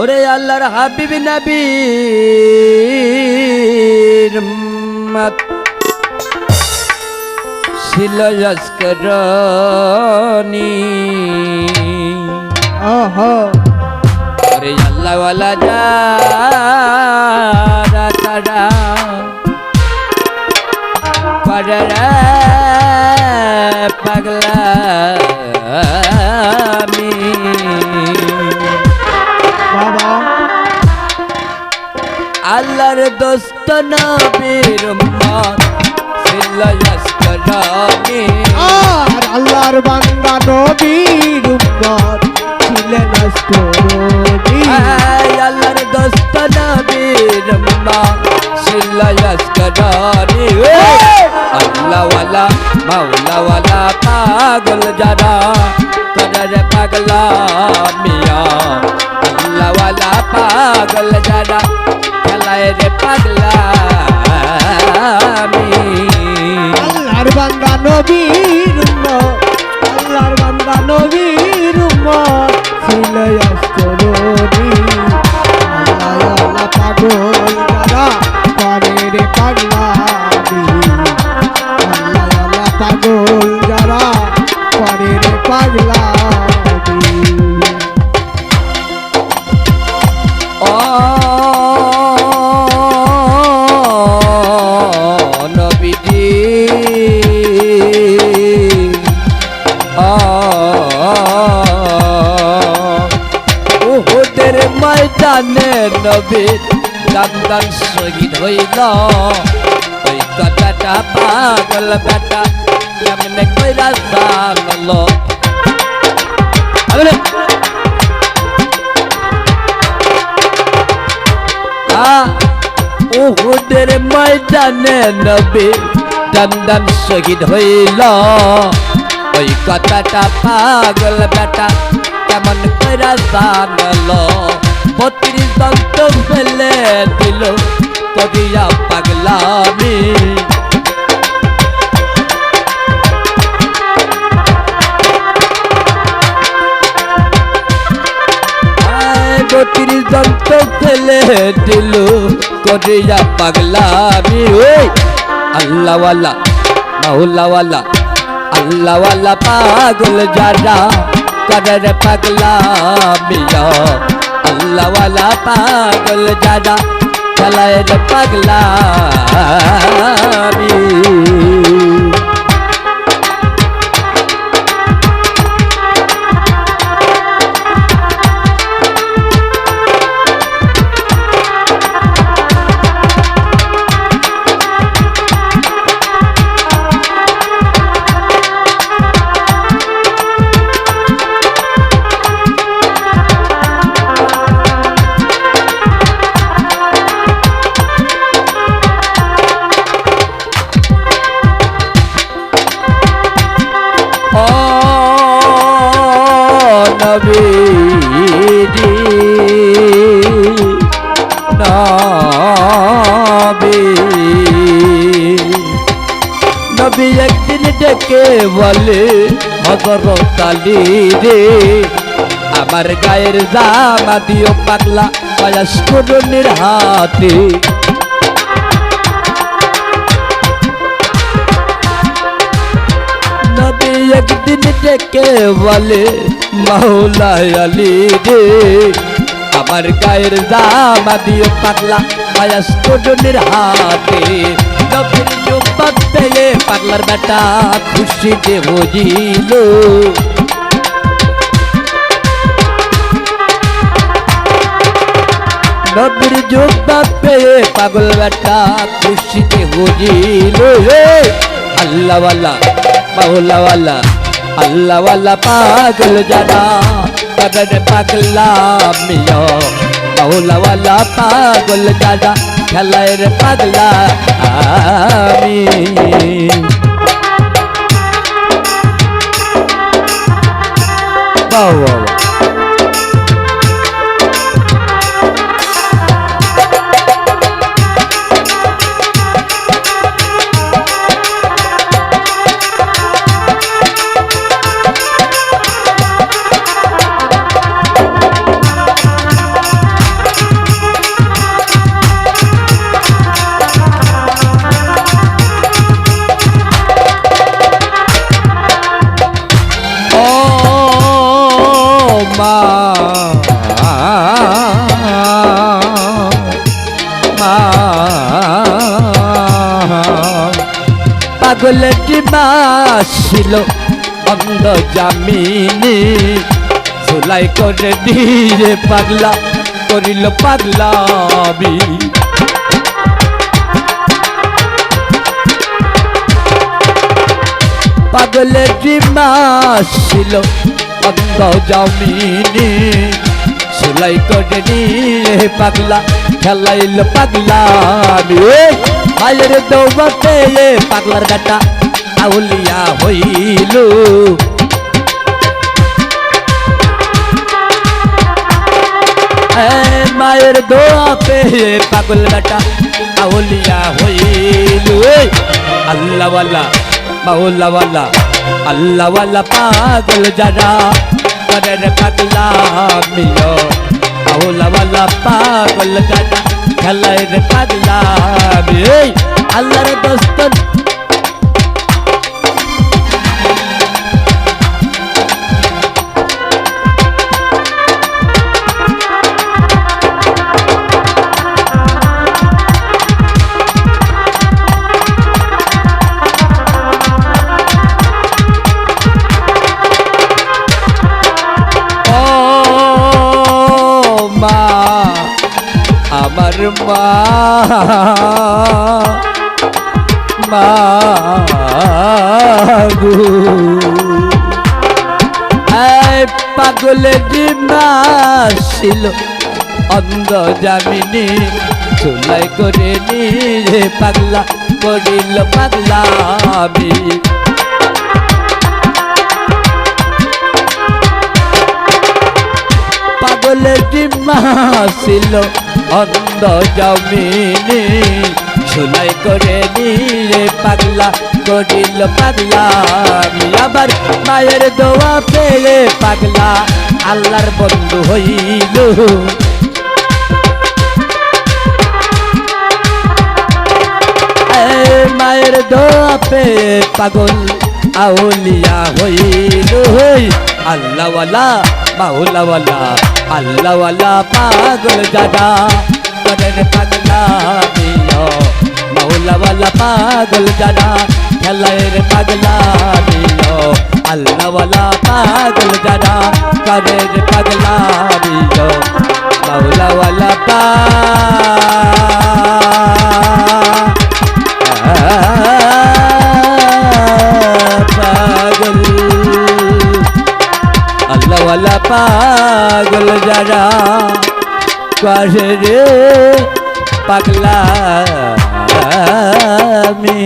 ওরে আল্লাহর হাবিব নবী মত ছিল যস্করণী আহা। ওরে আল্লাহ ওয়ালা দোস্ত নবীর উম্মত ছিল লস্করানি আর আল্লাহর বান্দা নবীর উম্মত ছিলেন অষ্টরোদী আয় আল্লাহর দোস্ত নবীর উম্মত ছিল লস্করানি আল্লাহ ওয়ালা মাওলা ওয়ালা পাগল যারা কদর পাগলা মিয়া। আল্লাহ ওয়ালা পাগল যারা খেলায় রে পাগলা আমি। আল্লাহর বান্দা নবীর ময়দানে নবীর দান্দান শহীদ হইল। ওই কথাটা পাগল বেটা, কেমনে কইরা জানলো? উহুদের ময়দানে নবী দন্দন শহীদ হইল। ওই কথাটা পাগল বেটা, কেমন করে জানলো? বত্রিশ দন্ত ফেলে দিল। কদিয়া পাগলামি। বত্রিশ দন্ত ফেলে দিল। করিয়া পাগলামি। ওই আল্লাহওয়ালা মাহুল্লাওয়ালা আল্লাহওয়ালা পাগল যারা। কদর পাগলামিয়া আল্লাহওয়ালা পাগল যারা চলায় রে পাগলামি নবী। নবী একদিন ডেকে বলে, হজরত আলী রে, আমার গায়ের জামা দিও পাগলা বয়স্ক হাতে। নবী একদিন ডেকে বলে মাওলা আলী রে আমার গায়ের জামা দিয়ে পাগলা বয়স্ক জনের হাতে। পেয়ে পাগলার বেটা খুশিতে বুঝিল নবীর জবাব পেয়ে পাগল বেটা খুশিতে বুঝিল আল্লাহওয়ালা, মাওলাওয়ালা, আল্লাহওয়ালা পাগল যারা। কদর পাগলা বাউলাওয়ালা পাগল যারা খেলায় রে পাগলা আমি মা পাগলটি বাসিল অন্ধ জামিনী? ঝুলাই করে দিয়ে পাগলা করিল পাগলাবি পাগলের ডিমাস ছিল অন্ধ জামিনী সেলাই করে নিয়ে পাগলা, খেলাইল পাগলামি মায়ের দৌড়তে পাগলার বেটা আউলিয়া হইল। মায়ের দোয়াতে পাগল বেটা আউলিয়া হইল। আল্লাহওয়ালা, মাওলাওয়ালা। আল্লাহওয়ালা পাগল যারা করে রে পাগলা মিলো মাওলাওয়ালা পাগল যারা খেলায় পাগলা আল্লাহর দোস্ত আমার মা। মা গো। এই পাগলে ডিমাসিল অন্ধ জামিনী চুলাই করে নিয়ে পাগলা, করিল পাগলা আমি পাগলের ডিমাসিল অন্ধ জমিনি সুলাই করে নিয়ে পাগলা, করিল পাগলা। আমি আবার মায়ের দোয়া পেয়ে পাগলা, আল্লাহর বন্ধু হইল। মায়ের দোয়া পেয়ে পাগল, আউলিয়া হইল। হই, আল্লাহওয়ালা, মাওলাওয়ালা। আল্লাহওয়ালা পাগল জাদা, করেন পাগলা দিও মাওলাওয়ালা পাগল জাদা, খেলায়ের পাগলা দিও আল্লাহওয়ালা পাগল জাদা, করেন পাগলা দিও মাওলাওয়ালা পা পাগল যারা কাশে রে পাগলা আমি